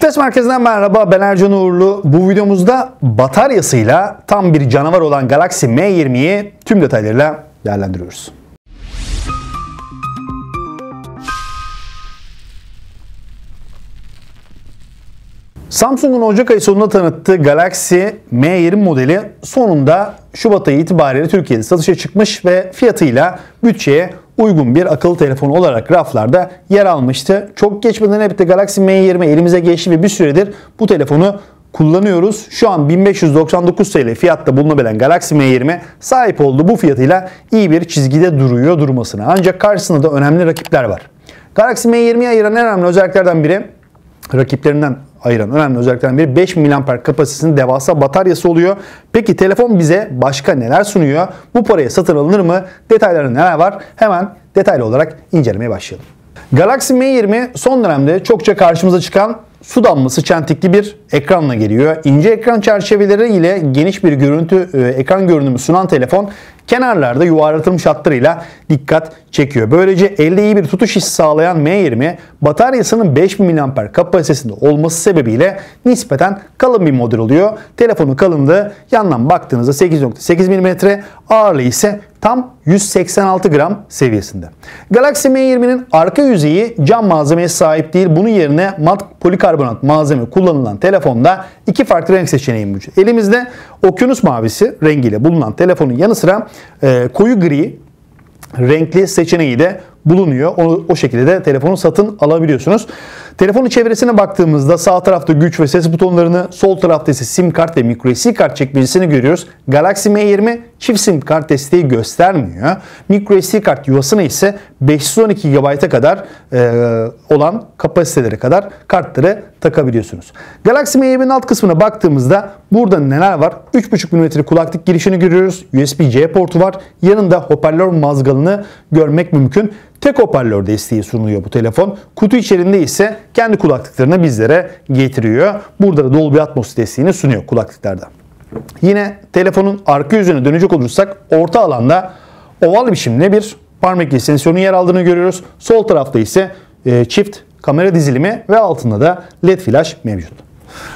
Test Merkezi'nden merhaba ben Ercan Uğurlu. Bu videomuzda bataryasıyla tam bir canavar olan Galaxy M20'yi tüm detaylarıyla değerlendiriyoruz. Samsung'un Ocak ayı sonunda tanıttığı Galaxy M20 modeli sonunda Şubat ayı itibariyle Türkiye'de satışa çıkmış ve fiyatıyla bütçeye uygun bir akıllı telefon olarak raflarda yer almıştı. Çok geçmeden de Galaxy M20 elimize geçti ve bir süredir bu telefonu kullanıyoruz. Şu an 1599 TL fiyatta bulunabilen Galaxy M20 sahip olduğu bu fiyatıyla iyi bir çizgide duruyor durmasına. Ancak karşısında da önemli rakipler var. Galaxy M20'yi ayıran en önemli özelliklerden biri rakiplerinden ayıran önemli özelliklerden biri 5000 mAh kapasitesinin devasa bataryası oluyor. Peki telefon bize başka neler sunuyor? Bu paraya satın alınır mı? Detayları neler var? Hemen detaylı olarak incelemeye başlayalım. Galaxy M20 son dönemde çokça karşımıza çıkan su damlası çentikli bir ekranla geliyor. İnce ekran çerçeveleri ile geniş bir görüntü e, ekran görünümü sunan telefon kenarlarda yuvarlatılmış hatlarıyla dikkat çekiyor. Böylece elde iyi bir tutuş hissi sağlayan M20 bataryasının 5000 mAh kapasitesinde olması sebebiyle nispeten kalın bir model oluyor. Telefonun kalınlığı yandan baktığınızda 8.8 mm, ağırlığı ise tam 186 gram seviyesinde. Galaxy M20'nin arka yüzeyi cam malzemeye sahip değil. Bunun yerine mat polikarbonat malzeme kullanılan telefonda iki farklı renk seçeneği mevcut. Elimizde okyanus mavisi rengiyle bulunan telefonun yanı sıra e, koyu gri renkli seçeneği de bulunuyor. O, o şekilde de telefonu satın alabiliyorsunuz. Telefonun çevresine baktığımızda sağ tarafta güç ve ses butonlarını, sol tarafta ise sim kart ve microSD kart çekmecisini görüyoruz. Galaxy M20 çift sim kart desteği göstermiyor. MicroSD kart yuvasına ise 512 GB'a kadar e, olan kapasitelere kadar kartları takabiliyorsunuz. Galaxy M20'nin alt kısmına baktığımızda burada neler var? 3.5 mm kulaklık girişini görüyoruz. USB-C portu var. Yanında hoparlör mazgalını görmek mümkün. Tek hoparlör desteği sunuluyor bu telefon. Kutu içerisinde ise kendi kulaklıklarını bizlere getiriyor. Burada da Dolby Atmos desteğini sunuyor kulaklıklarda. Yine telefonun arka yüzüne dönecek olursak orta alanda oval biçimde bir parmak izi sensörünün yer aldığını görüyoruz. Sol tarafta ise e, çift kamera dizilimi ve altında da LED flash mevcut.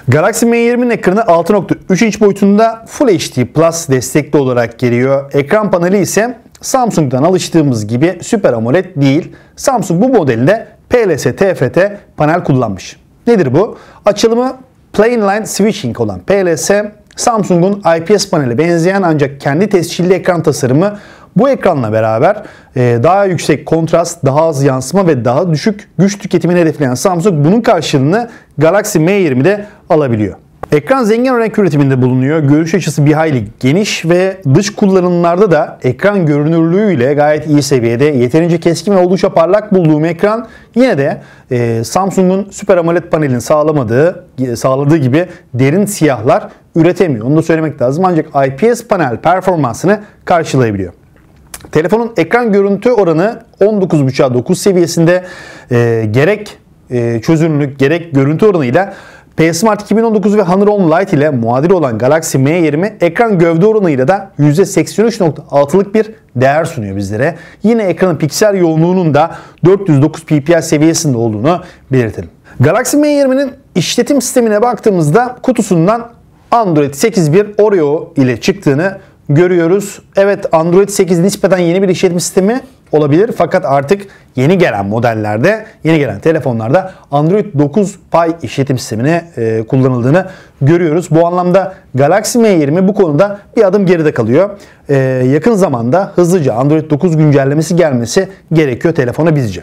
Galaxy M20'nin ekranı 6.3 inç boyutunda Full HD Plus destekli olarak geliyor. Ekran paneli ise Samsung'dan alıştığımız gibi Super AMOLED değil. Samsung bu modelinde PLS TFT panel kullanmış. Nedir bu? Açılımı Plain Line Switching olan PLS, Samsung'un IPS paneli benzeyen ancak kendi tescilli ekran tasarımı bu ekranla beraber e, daha yüksek kontrast, daha az yansıma ve daha düşük güç tüketimini hedefleyen Samsung bunun karşılığını Galaxy M20'de alabiliyor. Ekran zengin renk üretiminde bulunuyor. Görüş açısı bir hayli geniş ve dış kullanımlarda da ekran görünürlüğüyle gayet iyi seviyede. Yeterince keskin ve oldukça parlak bulduğum ekran yine de e, Samsung'un Super AMOLED panelinin sağlamadığı, sağladığı gibi derin siyahlar üretemiyor. Onu da söylemek lazım. Ancak IPS panel performansını karşılayabiliyor. Telefonun ekran görüntü oranı 19.5'a 9 seviyesinde e, gerek e, çözünürlük gerek görüntü oranıyla P-Smart 2019 ve Honor 10 Lite ile muadil olan Galaxy M20 ekran gövde oranıyla da %83.6'lık bir değer sunuyor bizlere. Yine ekranın piksel yoğunluğunun da 409 ppi seviyesinde olduğunu belirtelim. Galaxy M20'nin işletim sistemine baktığımızda kutusundan Android 8.1 Oreo ile çıktığını görüyoruz. Evet Android 8 nispeten yeni bir işletim sistemi olabilir fakat artık yeni gelen modellerde, yeni gelen telefonlarda Android 9 Pie işletim sistemine e, kullanıldığını görüyoruz. Bu anlamda Galaxy M20 bu konuda bir adım geride kalıyor. E, yakın zamanda hızlıca Android 9 güncellemesi gelmesi gerekiyor telefona bizce.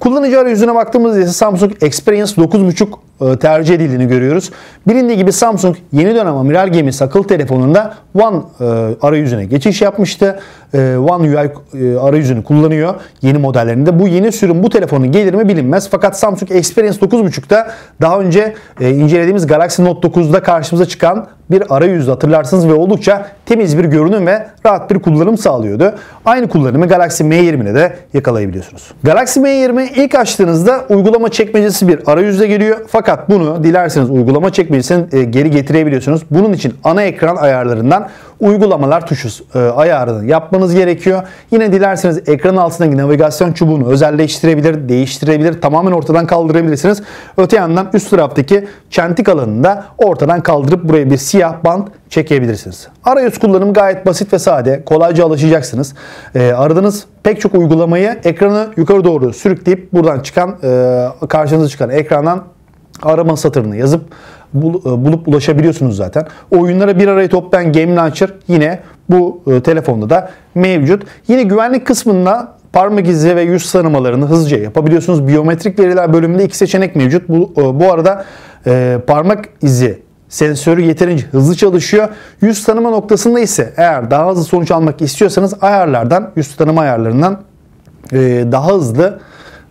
Kullanıcı arayüzüne baktığımızda ise Samsung Experience 9.5 e, tercih edildiğini görüyoruz. Bilindiği gibi Samsung yeni dönem amiral gemisi akıllı telefonunda One e, arayüzüne geçiş yapmıştı. E, One UI arayüzünü kullanıyor yeni modellerinde. Bu yeni sürüm bu telefonun gelir mi bilinmez. Fakat Samsung Experience 9.5'da daha önce incelediğimiz Galaxy Note 9'da karşımıza çıkan bir arayüzü hatırlarsınız ve oldukça temiz bir görünüm ve rahat bir kullanım sağlıyordu. Aynı kullanımı Galaxy M20'de de yakalayabiliyorsunuz. Galaxy M20 ilk açtığınızda uygulama çekmecesi bir arayüzle geliyor. Fakat bunu dilerseniz uygulama çekmecesini e, geri getirebiliyorsunuz. Bunun için ana ekran ayarlarından uygulamalar tuşu e, ayarını yapmanız gerekiyor. Yine dilerseniz ekran altındaki navigasyon çubuğunu özelleştirebilir, değiştirebilir, tamamen ortadan kaldırabilirsiniz. Öte yandan üst taraftaki çentik alanını da ortadan kaldırıp buraya bir siyah bant çekebilirsiniz. Arayüz kullanımı gayet basit ve sade. Kolayca alışacaksınız. E, aradığınız pek çok uygulamayı ekranı yukarı doğru sürükleyip buradan çıkan e, karşınıza çıkan ekrandan arama satırını yazıp bulup ulaşabiliyorsunuz zaten. Oyunlara bir araya toplayan Game Launcher yine bu e, telefonda da mevcut. Yine güvenlik kısmında parmak izi ve yüz tanımalarını hızlıca yapabiliyorsunuz. Biyometrik veriler bölümünde iki seçenek mevcut. Bu, e, bu arada e, parmak izi sensörü yeterince hızlı çalışıyor. Yüz tanıma noktasında ise eğer daha hızlı sonuç almak istiyorsanız ayarlardan, yüz tanıma ayarlarından e, daha hızlı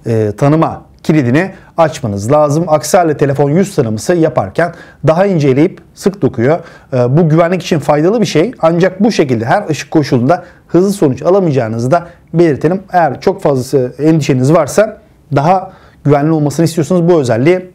e, tanıma kilidini açmanız lazım. Aksi telefon yüz tanıması yaparken daha inceleyip sık dokuyor. E, bu güvenlik için faydalı bir şey. Ancak bu şekilde her ışık koşulunda hızlı sonuç alamayacağınızı da belirtelim. Eğer çok fazla endişeniz varsa daha güvenli olmasını istiyorsanız bu özelliği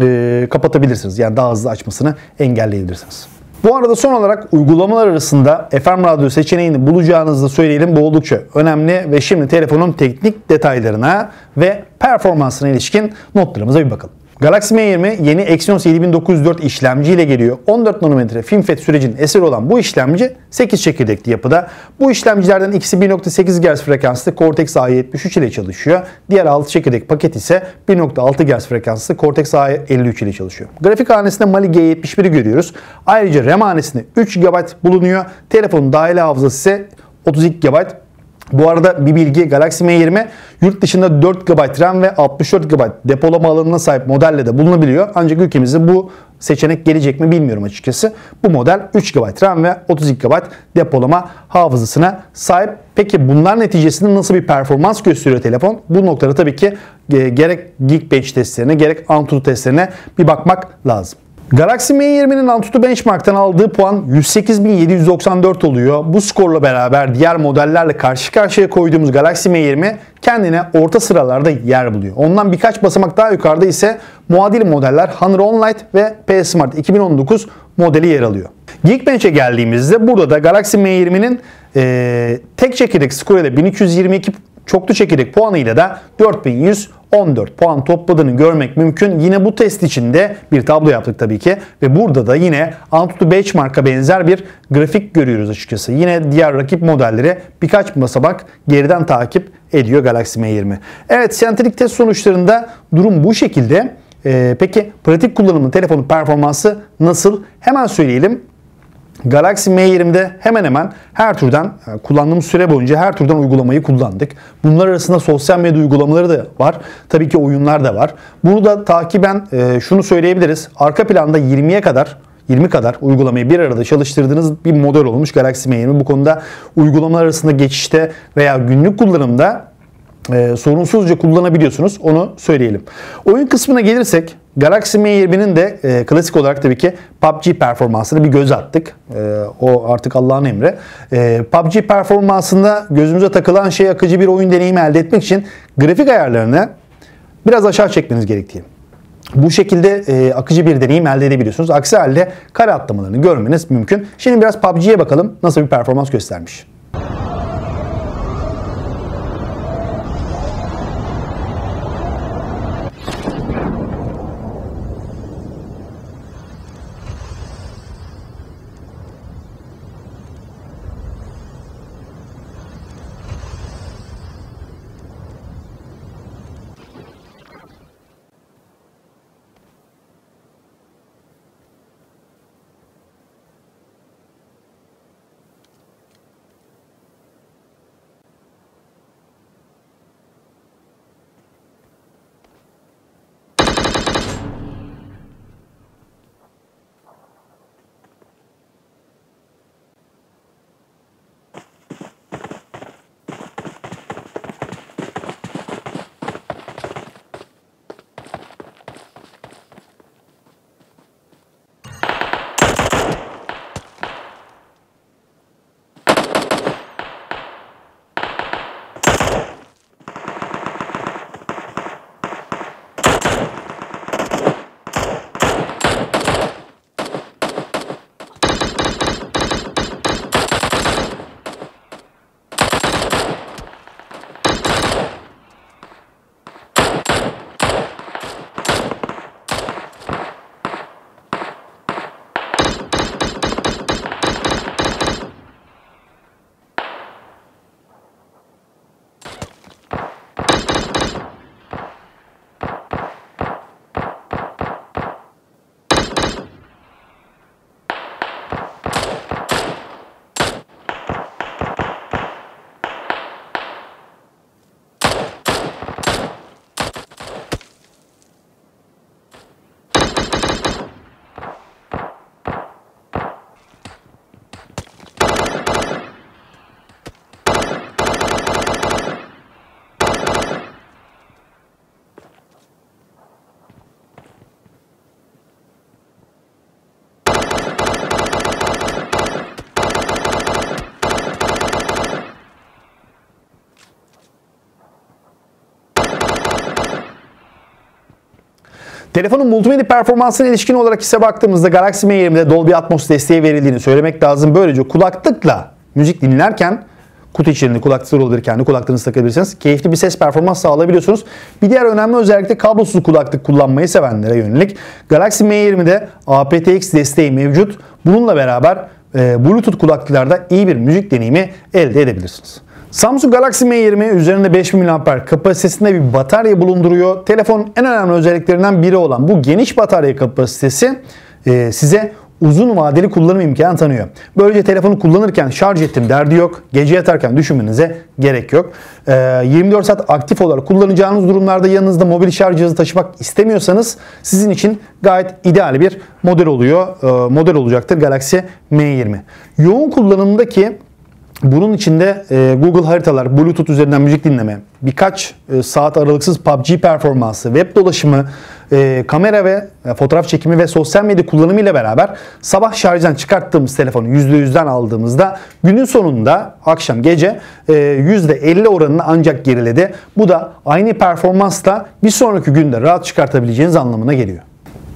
e, kapatabilirsiniz. Yani daha hızlı açmasını engelleyebilirsiniz. Bu arada son olarak uygulamalar arasında FM radyo seçeneğini bulacağınızı söyleyelim. Bu oldukça önemli ve şimdi telefonun teknik detaylarına ve performansına ilişkin notlarımıza bir bakalım. Galaxy M20 yeni Exynos 7904 işlemci ile geliyor. 14 nanometre FinFET sürecinin eseri olan bu işlemci 8 çekirdekli yapıda. Bu işlemcilerden ikisi 1.8 GHz frekanslı Cortex A73 ile çalışıyor. Diğer 6 çekirdek paket ise 1.6 GHz frekanslı Cortex A53 ile çalışıyor. Grafik hanesinde Mali G71'i görüyoruz. Ayrıca RAM hanesinde 3 GB bulunuyor. Telefonun dahili hafızası ise 32 GB. Bu arada bir bilgi Galaxy M20 yurt dışında 4 GB RAM ve 64 GB depolama alanına sahip modelle de bulunabiliyor. Ancak ülkemizde bu seçenek gelecek mi bilmiyorum açıkçası. Bu model 3 GB RAM ve 32 GB depolama hafızasına sahip. Peki bunlar neticesinde nasıl bir performans gösteriyor telefon? Bu noktada tabii ki e, gerek Geekbench testlerine gerek Antutu testlerine bir bakmak lazım. Galaxy M20'nin Antutu Benchmark'tan aldığı puan 108.794 oluyor. Bu skorla beraber diğer modellerle karşı karşıya koyduğumuz Galaxy M20 kendine orta sıralarda yer buluyor. Ondan birkaç basamak daha yukarıda ise muadil modeller Honor On Lite ve PS Smart 2019 modeli yer alıyor. Geekbench'e geldiğimizde burada da Galaxy M20'nin e, tek çekirdek skoruyla 1322 çoklu çekirdek puanıyla da 4114 puan topladığını görmek mümkün. Yine bu test içinde bir tablo yaptık tabii ki ve burada da yine Antutu Benchmark'a benzer bir grafik görüyoruz açıkçası. Yine diğer rakip modelleri birkaç basamak geriden takip ediyor Galaxy M20. Evet sentrik test sonuçlarında durum bu şekilde. Ee, peki pratik kullanımın telefonun performansı nasıl? Hemen söyleyelim. Galaxy M20'de hemen hemen her türden kullandığımız süre boyunca her türden uygulamayı kullandık. Bunlar arasında sosyal medya uygulamaları da var. Tabii ki oyunlar da var. Bunu da takiben e, şunu söyleyebiliriz. Arka planda 20'ye kadar 20 kadar uygulamayı bir arada çalıştırdığınız bir model olmuş Galaxy M20. Bu konuda uygulamalar arasında geçişte veya günlük kullanımda e, sorunsuzca kullanabiliyorsunuz. Onu söyleyelim. Oyun kısmına gelirsek Galaxy M20'nin de e, klasik olarak tabii ki PUBG performansını bir göz attık. E, o artık Allah'ın emri. E, PUBG performansında gözümüze takılan şey akıcı bir oyun deneyimi elde etmek için grafik ayarlarını biraz aşağı çekmeniz gerektiği. Bu şekilde e, akıcı bir deneyim elde edebiliyorsunuz. Aksi halde kare atlamalarını görmeniz mümkün. Şimdi biraz PUBG'ye bakalım nasıl bir performans göstermiş. Telefonun multimedya performansına ilişkin olarak ise baktığımızda Galaxy M20'de Dolby Atmos desteği verildiğini söylemek lazım. Böylece kulaklıkla müzik dinlerken kutu içerisinde kulaklıklar olabilir. Kendi kulaklığınızı takabilirsiniz. Keyifli bir ses performans sağlayabiliyorsunuz. Bir diğer önemli özellik de kablosuz kulaklık kullanmayı sevenlere yönelik. Galaxy M20'de aptX desteği mevcut. Bununla beraber e, Bluetooth kulaklıklarda iyi bir müzik deneyimi elde edebilirsiniz. Samsung Galaxy M20 üzerinde 5000 mAh kapasitesinde bir batarya bulunduruyor. Telefonun en önemli özelliklerinden biri olan bu geniş batarya kapasitesi e, size uzun vadeli kullanım imkanı tanıyor. Böylece telefonu kullanırken şarj ettim derdi yok. Gece yatarken düşünmenize gerek yok. 24 saat aktif olarak kullanacağınız durumlarda yanınızda mobil şarj cihazı taşımak istemiyorsanız sizin için gayet ideal bir model oluyor. Model olacaktır Galaxy M20. Yoğun kullanımdaki bunun içinde e, Google haritalar, Bluetooth üzerinden müzik dinleme, birkaç e, saat aralıksız PUBG performansı, web dolaşımı, e, kamera ve e, fotoğraf çekimi ve sosyal medya kullanımı ile beraber sabah şarjdan çıkarttığımız telefonu %100'den aldığımızda günün sonunda akşam gece e, %50 oranını ancak geriledi. Bu da aynı performansla bir sonraki günde rahat çıkartabileceğiniz anlamına geliyor.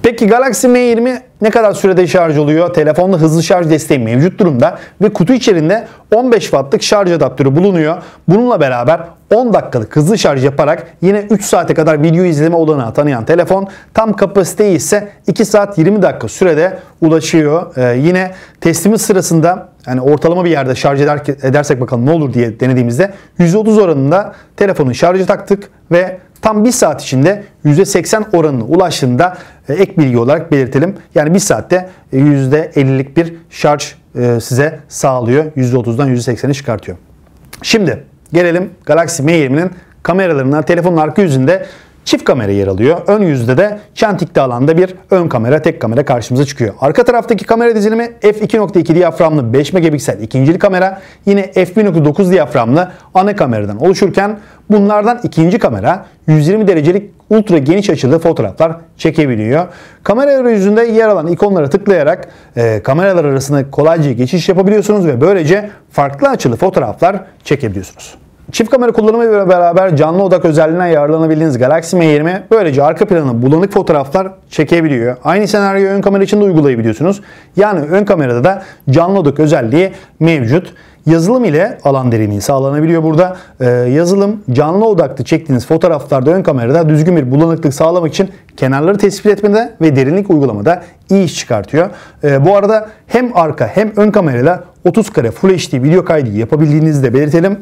Peki Galaxy M20 ne kadar sürede şarj oluyor? Telefonda hızlı şarj desteği mevcut durumda ve kutu içerisinde 15 wattlık şarj adaptörü bulunuyor. Bununla beraber 10 dakikalık hızlı şarj yaparak yine 3 saate kadar video izleme olanağı tanıyan telefon tam kapasiteyi ise 2 saat 20 dakika sürede ulaşıyor. Ee, yine teslimi sırasında yani ortalama bir yerde şarj eder, edersek bakalım ne olur diye denediğimizde %30 oranında telefonun şarjı taktık ve tam 1 saat içinde %80 oranına ulaştığında ek bilgi olarak belirtelim. Yani 1 saatte %50'lik bir şarj e, size sağlıyor. %30'dan %80'i çıkartıyor. Şimdi gelelim Galaxy M20'nin kameralarına. Telefonun arka yüzünde çift kamera yer alıyor. Ön yüzde de çentikli alanda bir ön kamera, tek kamera karşımıza çıkıyor. Arka taraftaki kamera dizilimi f2.2 diyaframlı 5 megapiksel ikincili kamera, yine f1.9 diyaframlı ana kameradan oluşurken bunlardan ikinci kamera 120 derecelik ultra geniş açılı fotoğraflar çekebiliyor. Kamera arayüzünde yer alan ikonlara tıklayarak e, kameralar arasında kolayca geçiş yapabiliyorsunuz ve böylece farklı açılı fotoğraflar çekebiliyorsunuz. Çift kamera kullanımı ile beraber canlı odak özelliğinden yararlanabildiğiniz Galaxy M20 böylece arka planı bulanık fotoğraflar çekebiliyor. Aynı senaryoyu ön kamera için de uygulayabiliyorsunuz. Yani ön kamerada da canlı odak özelliği mevcut. Yazılım ile alan derinliği sağlanabiliyor burada. Ee, yazılım canlı odaklı çektiğiniz fotoğraflarda ön kamerada düzgün bir bulanıklık sağlamak için kenarları tespit etmede ve derinlik uygulamada iyi iş çıkartıyor. Ee, bu arada hem arka hem ön kamerayla 30 kare Full HD video kaydı yapabildiğinizi de belirtelim.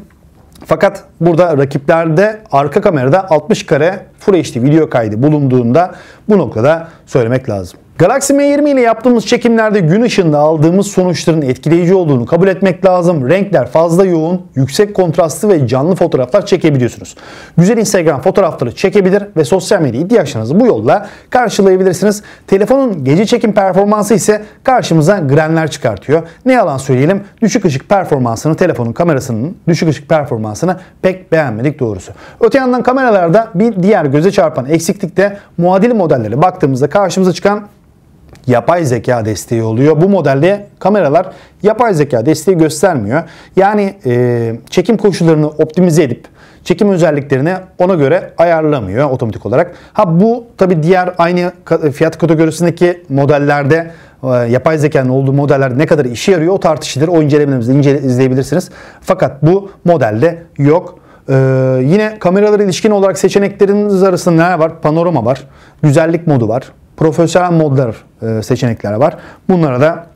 Fakat burada rakiplerde arka kamerada 60 kare Full HD video kaydı bulunduğunda bu noktada söylemek lazım. Galaxy M20 ile yaptığımız çekimlerde gün ışığında aldığımız sonuçların etkileyici olduğunu kabul etmek lazım. Renkler fazla yoğun, yüksek kontrastlı ve canlı fotoğraflar çekebiliyorsunuz. Güzel Instagram fotoğrafları çekebilir ve sosyal medya ihtiyaçlarınızı bu yolla karşılayabilirsiniz. Telefonun gece çekim performansı ise karşımıza grenler çıkartıyor. Ne yalan söyleyelim düşük ışık performansını telefonun kamerasının düşük ışık performansını pek beğenmedik doğrusu. Öte yandan kameralarda bir diğer göze çarpan eksiklik de muadili modellere baktığımızda karşımıza çıkan yapay zeka desteği oluyor. Bu modelde kameralar yapay zeka desteği göstermiyor. Yani e, çekim koşullarını optimize edip çekim özelliklerini ona göre ayarlamıyor otomatik olarak. Ha bu tabi diğer aynı fiyat kategorisindeki modellerde e, yapay zekanın olduğu modeller ne kadar işe yarıyor o tartışılır. O incelemelerimizi ince, izleyebilirsiniz. Fakat bu modelde yok. Ee, yine kameralara ilişkin olarak seçenekleriniz arasında neler var? Panorama var, güzellik modu var, profesyonel modlar e, var. Bunlara da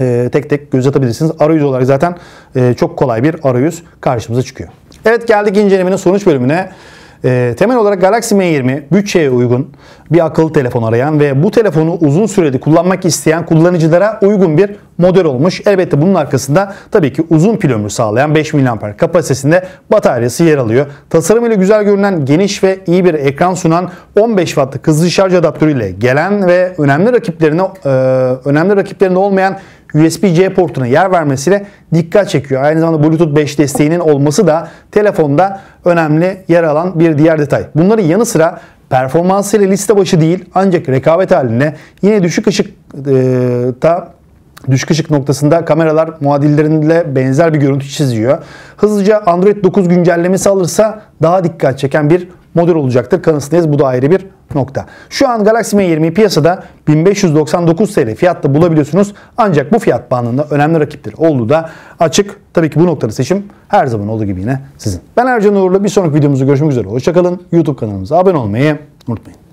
e, tek tek göz atabilirsiniz. Arayüz olarak zaten e, çok kolay bir arayüz karşımıza çıkıyor. Evet geldik incelemenin sonuç bölümüne. E, temel olarak Galaxy M20 bütçeye uygun bir akıllı telefon arayan ve bu telefonu uzun süreli kullanmak isteyen kullanıcılara uygun bir model olmuş. Elbette bunun arkasında tabii ki uzun pil ömrü sağlayan 5 mAh kapasitesinde bataryası yer alıyor. Tasarımıyla güzel görünen geniş ve iyi bir ekran sunan 15 wattlık hızlı şarj adaptörüyle gelen ve önemli rakiplerine e, önemli rakiplerinde olmayan USB-C portuna yer vermesiyle dikkat çekiyor. Aynı zamanda Bluetooth 5 desteğinin olması da telefonda önemli yer alan bir diğer detay. Bunların yanı sıra performansıyla liste başı değil ancak rekabet halinde yine düşük ışıkta düşük ışık noktasında kameralar muadilleriyle benzer bir görüntü çiziyor. Hızlıca Android 9 güncellemesi alırsa daha dikkat çeken bir model olacaktır. Kanısındayız. Bu da ayrı bir nokta. Şu an Galaxy M20'yi piyasada 1599 TL fiyatta bulabiliyorsunuz. Ancak bu fiyat bandında önemli rakipleri olduğu da açık. Tabii ki bu noktada seçim her zaman olduğu gibi yine sizin. Ben Ercan Uğurlu. Bir sonraki videomuzda görüşmek üzere. Hoşçakalın. YouTube kanalımıza abone olmayı unutmayın.